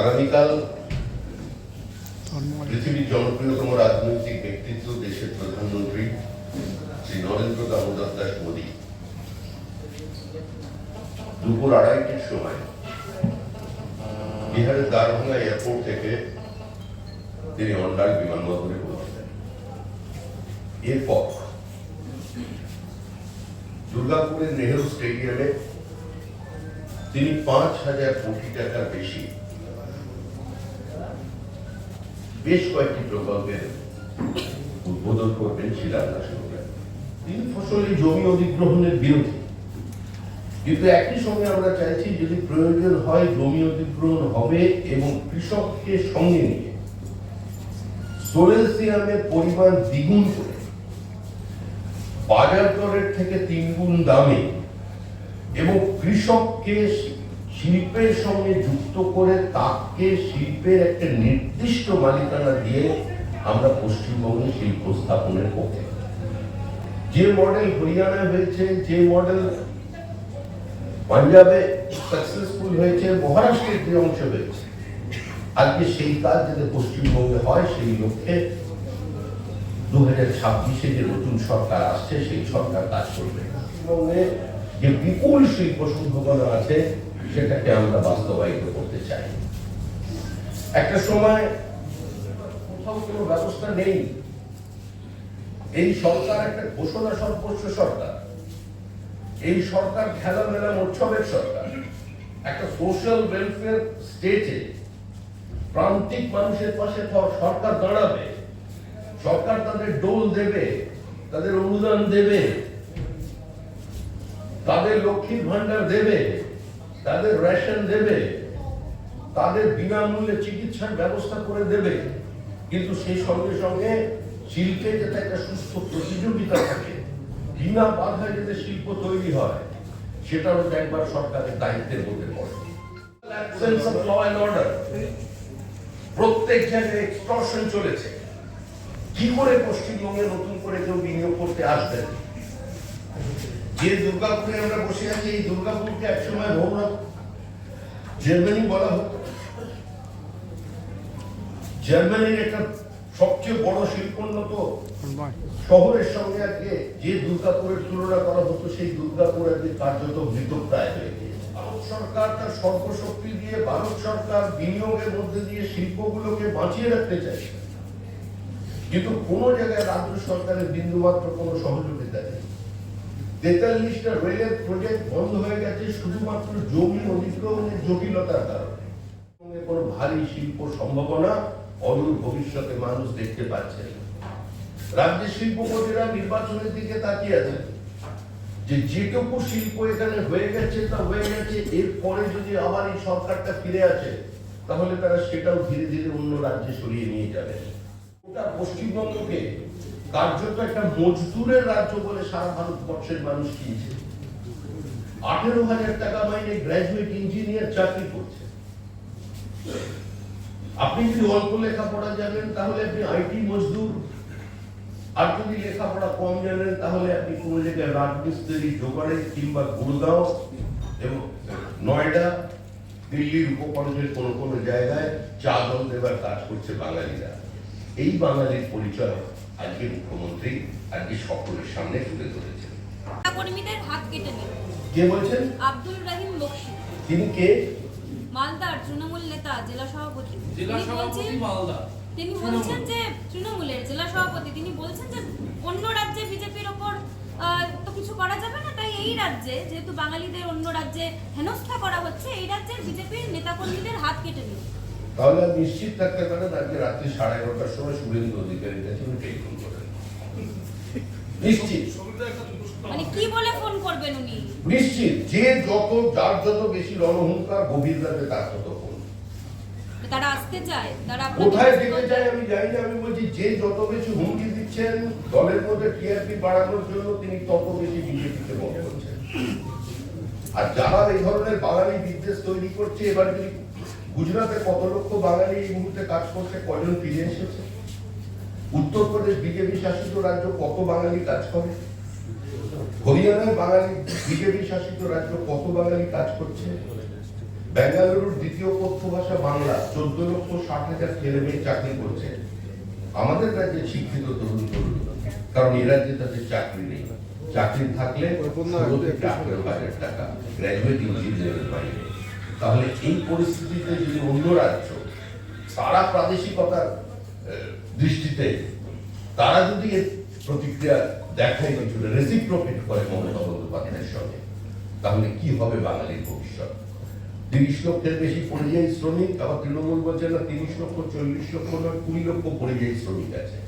আগামীকাল পৃথিবীর জনপ্রিয়তম রাজনৈতিক ব্যক্তিত্ব দেশের প্রধানমন্ত্রী শ্রী নরেন্দ্র দামোদর দাস মোদী। দুপুর আড়াইটির সময় বিহারের দারভাঙ্গা এয়ারপোর্ট থেকে তিনি অন্ডাল বিমানবন্দরে পৌঁছলেন এরপর দুর্গাপুরের নেহেরু স্টেডিয়ামে তিনি পাঁচ হাজার কোটি টাকার বেশি বেশ কয়েকটি প্রকল্পের উদ্বোধন করবেন শিলান্যাস করবেন। তিন ফসলি জমি অধিগ্রহণের বিরোধী। কিন্তু একই সঙ্গে আমরা চাইছি যদি প্রয়োজন হয় জমি অধিগ্রহণ হবে এবং কৃষককে সঙ্গে নিয়ে সোলেসিয়ামের পরিমাণ দ্বিগুণ করে বাজার দরের থেকে তিনগুণ দামে এবং কৃষককে শিল্পের সঙ্গে যুক্ত করে তাকে শিল্পের একটা নির্দিষ্ট মালিকানা দিয়ে আমরা পশ্চিমবঙ্গে শিল্প স্থাপনের পক্ষে। যে মডেল হরিয়ানায় হয়েছে, যে মডেল পাঞ্জাবে সাকসেসফুল হয়েছে, মহারাষ্ট্রের যে অংশ হয়েছে, আজকে সেই কাজ যাতে পশ্চিমবঙ্গে হয়, সেই লক্ষ্যে দু হাজার ছাব্বিশে যে নতুন সরকার আসছে, সেই সরকার কাজ করবে। পশ্চিমবঙ্গে যে বিপুল শিল্প সম্ভাবনা আছে সেটাকে আমরা বাস্তবায়িত করতে চাই। একটা সময় কোথাও কোনো ব্যবস্থা নেই। এই সরকার একটা ঘোষণা সর্বোচ্চ সরকার। এই সরকার খেলা মেলা উৎসবের সরকার। একটা সোশ্যাল ওয়েলফেয়ার স্টেটে প্রান্তিক মানুষের পাশে সরকার দাঁড়াবে। সরকার তাদের ডোল দেবে, তাদের অনুদান দেবে। তাদের লক্ষ্মীর ভান্ডার দেবে। তাদের রেশন দেবে, তাদের বিনামূল্যে চিকিৎসার ব্যবস্থা করে দেবে, কিন্তু সেই সঙ্গে সঙ্গে শিল্পে যাতে একটা সুস্থ প্রতিযোগিতা থাকে, বিনা বাধায় যাতে শিল্প তৈরি হয় সেটাও একবার সরকারের দায়িত্বের মধ্যে পড়ে. প্রত্যেক জায়গায় এক্সটর্শন চলেছে। কি করে পশ্চিমবঙ্গে নতুন করে কেউ বিনিয়োগ করতে আসবেন যে দুর্গাপুরে আমরা বসে আছি, এই দুর্গাপুরকে একসময় ভৌরব জার্মানি বলা হতো জার্মানির একটা সবচেয়ে বড় শিল্পোন্নত শহরের সঙ্গে আজকে যে দুর্গাপুরের তুলনা করা হতো, সেই দুর্গাপুর আজকে কার্যত মৃতপ্রায় হয়ে গিয়েছে। ভারত সরকার তার সর্বশক্তি দিয়ে, ভারত সরকার বিনিয়োগের মধ্যে দিয়ে শিল্পগুলোকে বাঁচিয়ে রাখতে চাইছে কিন্তু কোনো জায়গায় রাজ্য সরকারের বিন্দুমাত্র কোনো সহযোগিতা নেই। তেতাল্লিশটা রেলের প্রজেক্ট বন্ধ হয়ে গেছে শুধুমাত্র জমি অধিগ্রহণের জটিলতার কারণে। কোনো ভারী শিল্প সম্ভাবনা অদূর ভবিষ্যতে মানুষ দেখতে পাচ্ছে। রাজ্যের শিল্পপতিরা নির্বাচনের দিকে তাকিয়ে আছেন। যে যেটুকু শিল্প এখানে হয়ে গেছে তা হয়ে গেছে, এরপরে যদি আবার এই সরকারটা ফিরে আসে, তাহলে তারা সেটাও ধীরে ধীরে অন্য রাজ্যে সরিয়ে নিয়ে যাবে। ওটা পশ্চিমবঙ্গকে কার্যত একটা মজদুরের রাজ্য বলে সারা ভারতবর্ষের মানুষ কিনছে। আঠেরো হাজার টাকা মাইনে গ্র্যাজুয়েট ইঞ্জিনিয়ার চাকরি করছে। আপনি যদি অল্প লেখাপড়া জানেন, তাহলে আপনি আইটি মজদুর। আর যদি লেখাপড়া কম জানেন, তাহলে আপনি কোনো জায়গায় রাজমিস্ত্রি জোগাড়ে কিংবা গুরগাঁও এবং নয়ডা, দিল্লির উপকণ্ঠের কোনো কোনো জায়গায় চা দেবার কাজ করছে বাঙালিরা। এই বাঙালির পরিচয় আজকে মুখ্যমন্ত্রী আজকে সকলের সামনে তুলে ধরেছেন। কর্মীদের হাত কেটে কে বলছেন? আব্দুল রহিম বক্সি। তিনি কে? মালদার তৃণমূল নেতা জেলা সভাপতি। জেলা সভাপতি বলছেন- মালদা। তিনি বলছেন যে তৃণমূলের জেলা সভাপতি তিনি বলছেন যে অন্য রাজ্যে বিজেপির ওপর আহ, তো কিছু করা যাবে না তাই এই রাজ্যে যেহেতু বাঙালিদের অন্য রাজ্যে হেনস্থা করা হচ্ছে এই রাজ্যের বিজেপির নেতাকর্মীদের হাত কেটে নিল তাহলে নিশ্চিত থাকতে পারেন আজকে রাত্রি সাড়ে এগারোটার সময় শুভেন্দু অধিকারীর কাছে উনি টেলিফোন করেন? নিশ্চিত। মানে কি বলে ফোন করবেন উনি? নিশ্চিত। যে যত যার যত বেশি রণহুঙ্কার গভীর রাতে তার তত ফোন তারা আসতে চায় তারা কোথায় কাছে যেতে চাই আমি জানি না। আমি বলছি যে যত বেশি হুমকি দিচ্ছেন দলের মধ্যে টিআরপি বাড়ানোর জন্য তিনি তত বেশি বিজেপিতে মত করছেন। আর যারা এই ধরনের বাঙালি বিদ্বেষ তৈরি করছে এবার যদি গুজরাটে কত লক্ষ বাঙালি এই মুহূর্তে কাজ করছে কজন ফিরে এসেছে? উত্তরপ্রদেশ বিজেপি শাসিত রাজ্য কত বাঙালি কাজ করে? হরিয়ানায় বাঙালি বিজেপি শাসিত রাজ্য কত বাঙালি কাজ করছে? বেঙ্গালুরুর দ্বিতীয় কথ্য ভাষা বাংলা চোদ্দ লক্ষ ষাট হাজার ছেলে মেয়ে চাকরি করছে। আমাদের রাজ্যে শিক্ষিত তরুণ তরুণ কারণ এই রাজ্যে তাদের চাকরি নেই। চাকরি থাকলে টাকা। গ্র্যাজুয়েট ইঞ্জিনিয়ারের বাইরে। তাহলে এই পরিস্থিতিতে যদি অন্য রাজ্য সারা প্রাদেশিকতার দৃষ্টিতে তারা যদি প্রতিক্রিয়া দেখায় কিছুটা রেসিপ্রোকেট করে মমতা বন্দ্যোপাধ্যায়ের সঙ্গে, তাহলে কি হবে বাঙালির ভবিষ্যৎ? তিরিশ লক্ষের বেশি পরিযায়ী শ্রমিক, আবার তৃণমূল বলছে না, তিরিশ লক্ষ, চল্লিশ লক্ষ নয় কুড়ি লক্ষ পরিযায়ী শ্রমিক আছে।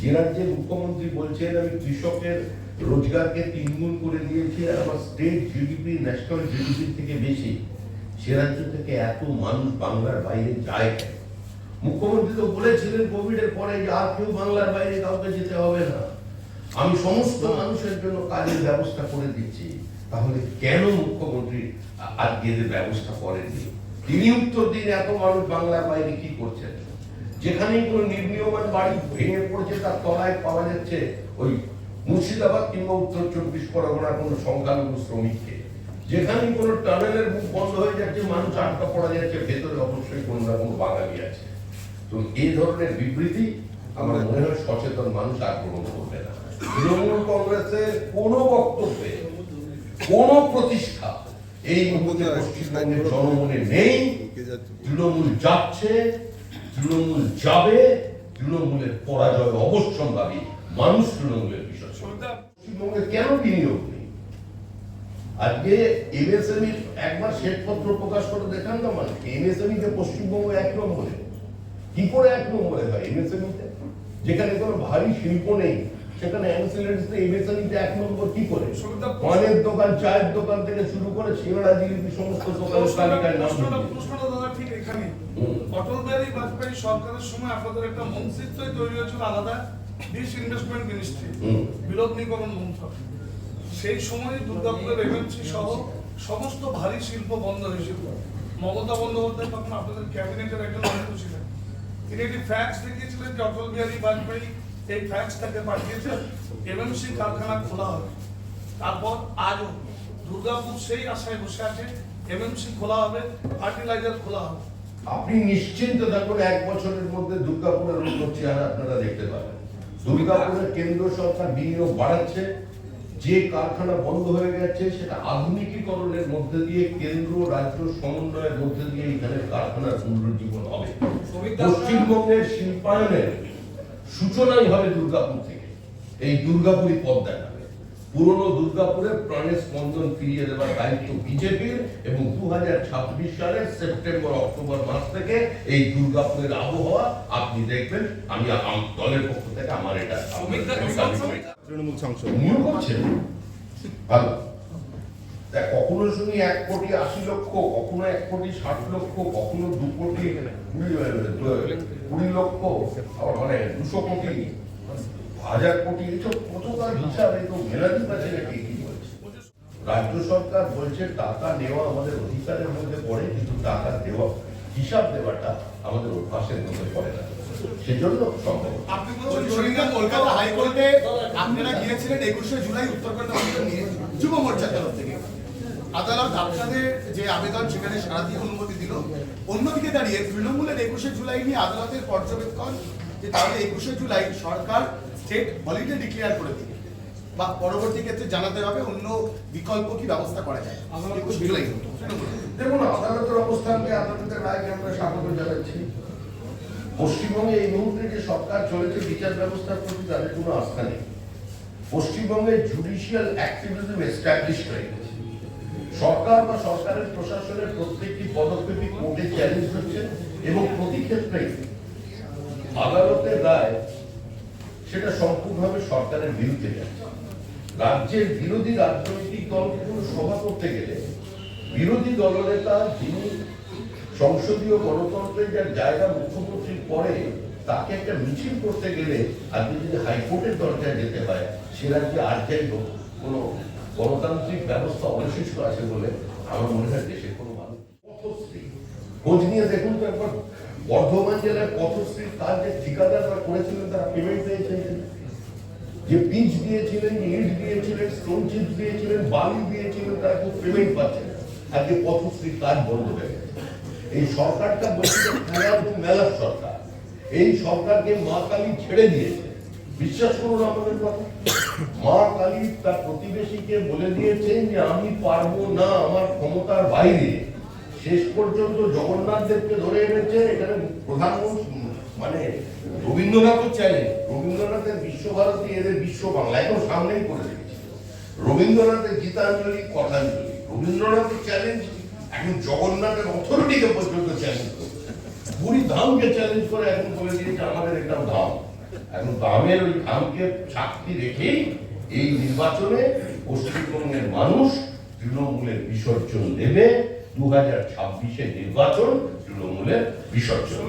যে রাজ্যের মুখ্যমন্ত্রী বলছেন, আমি কৃষকের রোজগারকে তিনগুণ করে দিয়েছি, আর আমার স্টেট জিডিপি ন্যাশনাল জিডিপি থেকে বেশি। সে রাজ্য থেকে এত মানুষ বাংলার বাইরে যায় কেন? মুখ্যমন্ত্রী তো বলেছিলেন কোভিড এর পরে যে আর কেউ বাংলার বাইরে কাউকে যেতে হবে না। আমি সমস্ত মানুষের জন্য কাজের ব্যবস্থা করে দিচ্ছি। তাহলে কেন মুখ্যমন্ত্রী আজকে এদের ব্যবস্থা করেননি? তিনি উত্তর দিন এত মানুষ বাংলার বাইরে কি করছেন? যেখানেই কোনো নির্মীয়মান বাড়ি ভেঙে পড়ছে, তার তলায় পাওয়া যাচ্ছে ওই মুর্শিদাবাদ কিংবা উত্তর চব্বিশ পরগনার কোনো সংখ্যালঘু শ্রমিককে। যেখানেই কোনো টানেলের মুখ বন্ধ হয়ে যাচ্ছে মানুষ আটকা পড়া যাচ্ছে ভেতরে অবশ্যই কোনো না কোনো বাঙালি আছে। তো এই ধরনের বিবৃতি আমার মনে হয় সচেতন মানুষ আর গ্রহণ করবে না। তৃণমূল কংগ্রেসের কোনো বক্তব্যে কোনো প্রতিষ্ঠা এই মুহূর্তে পশ্চিমবঙ্গের জনমনে নেই। তৃণমূল যাচ্ছে তৃণমূল যাবে তৃণমূলের পরাজয় অবশ্যম্ভাবী। মানুষ তৃণমূলের বিষয় পশ্চিমবঙ্গে কেন বিনিয়োগ আজকে এমএসএমই একবার শ্বেতপত্র প্রকাশ করে দেখান না মানে এমএসএমই তে পশ্চিমবঙ্গ এক নম্বরে। কি করে এক নম্বরে হয় এমএসএমই তে যেখানে কোনো ভারী শিল্প নেই সেখানে অ্যান্সিলারিতে এমএসএমই তে এক নম্বর কি করে? পানের দোকান চায়ের দোকান থেকে শুরু করে সিঙ্গাড়া জিলিপি সমস্ত দোকানের তালিকায় নাম প্রশ্নটা দাদা ঠিক এখানে। অটল বিহারী বাজপেয়ী সরকারের সময় আপনাদের একটা মন্ত্রিত্বই তৈরি হয়েছিল আলাদা ডিস ইনভেস্টমেন্ট মিনিস্ট্রি হুম। বিরোধনীকরণ মন্ত্রক সেই সময় দুর্গাপুরের এমএমসি সহ সমস্ত ভারী শিল্প বন্ধ হয়েছিল মমতা বন্দ্যোপাধ্যায় তখন আপনাদের ক্যাবিনেটের একজন মন্ত্রী ছিলেন। তিনি একটি ফ্যাক্স দেখিয়েছিলেন যে অটল বিহারী বাজপেয়ী এই ফ্যাক্সটাকে পাঠিয়েছেন এমএমসি কারখানা খোলা হবে। তারপর আজও দুর্গাপুর সেই আশায় বসে আছে এমএমসি খোলা হবে ফার্টিলাইজার খোলা হবে। আপনি নিশ্চিন্ত থাকুন, এক বছরের মধ্যে দুর্গাপুরের অন্য চেহারা আপনারা দেখতে পাবেন। দুর্গাপুরের কেন্দ্র সরকার বিনিয়োগ বাড়াচ্ছে যে কারখানা বন্ধ হয়ে গেছে সেটা আধুনিকীকরণের মধ্যে দিয়ে কেন্দ্র রাজ্য সমন্বয়ের মধ্যে দিয়ে এখানে কারখানার পুনরুজ্জীবন হবে। পশ্চিমবঙ্গের শিল্পায়নের সূচনাই হবে দুর্গাপুর থেকে। এই দুর্গাপুরী পথ দেখাবে পুরনো দুর্গাপুরের প্রাণের স্পন্দন ফিরিয়ে দেওয়ার দায়িত্ব বিজেপির এবং দু সালের সেপ্টেম্বর অক্টোবর মাস থেকে এই দুর্গাপুরের আবহাওয়া আপনি দেখবেন। আমি দলের পক্ষ থেকে আমার এটা তৃণমূল সাংসদ। ভালো। দেখ কখনো শুনি এক কোটি আশি লক্ষ কখনো এক কোটি ষাট লক্ষ কখনো দু কোটি কুড়ি কুড়ি লক্ষ আবার মানে দুশো কোটি হাজার কোটি এসব কতকার হিসাব তো মেলাদি পাচ্ছে নাকি কি বলছে? রাজ্য সরকার বলছে টাকা নেওয়া আমাদের অধিকারের মধ্যে পড়ে, কিন্তু টাকা দেওয়া, হিসাব দেওয়াটা আমাদের অভ্যাসের মধ্যে পড়ে না। সেজন্য সম্ভব। আপনারা গিয়েছিলেন একুশে জুলাই নিয়ে, যুব মোর্চার তরফ থেকে। আদালত আপনাদের যে আবেদন, সেখানে সারা দিয়ে অনুমতি দিল। অন্যদিকে দাঁড়িয়ে তৃণমূলের একুশে জুলাই নিয়ে আদালতের পর্যবেক্ষণ যে তাহলে একুশে জুলাই সরকার স্টেট হলিডে ডিক্লেয়ার করে দিবে। বা পরবর্তী ক্ষেত্রে জানাতে হবে অন্য বিকল্প কি ব্যবস্থা করা যায়। একুশে জুলাই। দেখুন আদালতের অবস্থানকে আদালতের রায়কে আমরা স্বাগত জানাচ্ছি। পশ্চিমবঙ্গে এই মুহূর্তে যে সরকার চলেছে বিচার ব্যবস্থার প্রতি তাদের কোনো আস্থা নেই। পশ্চিমবঙ্গে জুডিশিয়াল অ্যাক্টিভিজম এস্টাবলিশ হয়ে গেছে। সরকার বা সরকারের প্রশাসনের প্রত্যেকটি পদক্ষেপই কোর্টে চ্যালেঞ্জ হচ্ছে এবং প্রতি ক্ষেত্রেই আদালতের রায় সেটা সম্পূর্ণভাবে সরকারের বিরুদ্ধে যাচ্ছে রাজ্যের বিরোধী রাজনৈতিক দলকে কোনো সভা করতে গেলে বিরোধী দলনেতা যিনি সংসদীয় গণতন্ত্রের যার জায়গা মুখ্যমন্ত্রীর পরে তাকে একটা মিছিল করতে গেলে আজকে যদি হাইকোর্টের দরজায় যেতে হয়, সে রাজ্যে আর যাই হোক, কোনো গণতান্ত্রিক ব্যবস্থা অবশিষ্ট আছে বলে আমার মনে হয় দেশের কোনো মানুষ খোঁজ নিয়ে দেখুন তো একবার বর্ধমান জেলার পথশ্রীর কাজ যে ঠিকাদাররা করেছিলেন, তারা পেমেন্ট পেয়েছেন যে পিচ দিয়েছিলেন, ইট দিয়েছিলেন স্টোন চিপ দিয়েছিলেন, বালি দিয়েছিলেন, তারা কেউ পেমেন্ট পাচ্ছে না। আজকে পথশ্রীর কাজ বন্ধ হয়ে গেছে। এই সরকারটা বলছে যে খেলা এবং মেলার সরকার। এই সরকারকে মা কালী ছেড়ে দিয়েছে। বিশ্বাস করুন আমাদের কথা। মা কালী তার প্রতিবেশীকে বলে দিয়েছেন যে, আমি পারব না, আমার ক্ষমতার বাইরে শেষ পর্যন্ত জগন্নাথ দেবকে ধরে এনেছে, এখানে প্রধানমন্ত্রী মানে রবীন্দ্রনাথও চাইলেন রবীন্দ্রনাথের বিশ্বভারতী এদের বিশ্ব বাংলা, এখন সামনেই করে রেখেছে। রবীন্দ্রনাথের গীতাঞ্জলি কথাঞ্জলি রবীন্দ্রনাথের চ্যালেঞ্জ, এখন জগন্নাথের অথরিটিকে পর্যন্ত চ্যালেঞ্জ করছে। পুরী ধামকে চ্যালেঞ্জ করে এখন বলে দিয়েছে আমাদের একটা ধাম। এখন ধামের ওই ধামকে সাক্ষী রেখেই এই নির্বাচনে পশ্চিমবঙ্গের মানুষ তৃণমূলের বিসর্জন দেবে। দু হাজার ছাব্বিশে নির্বাচন তৃণমূলের বিসর্জন।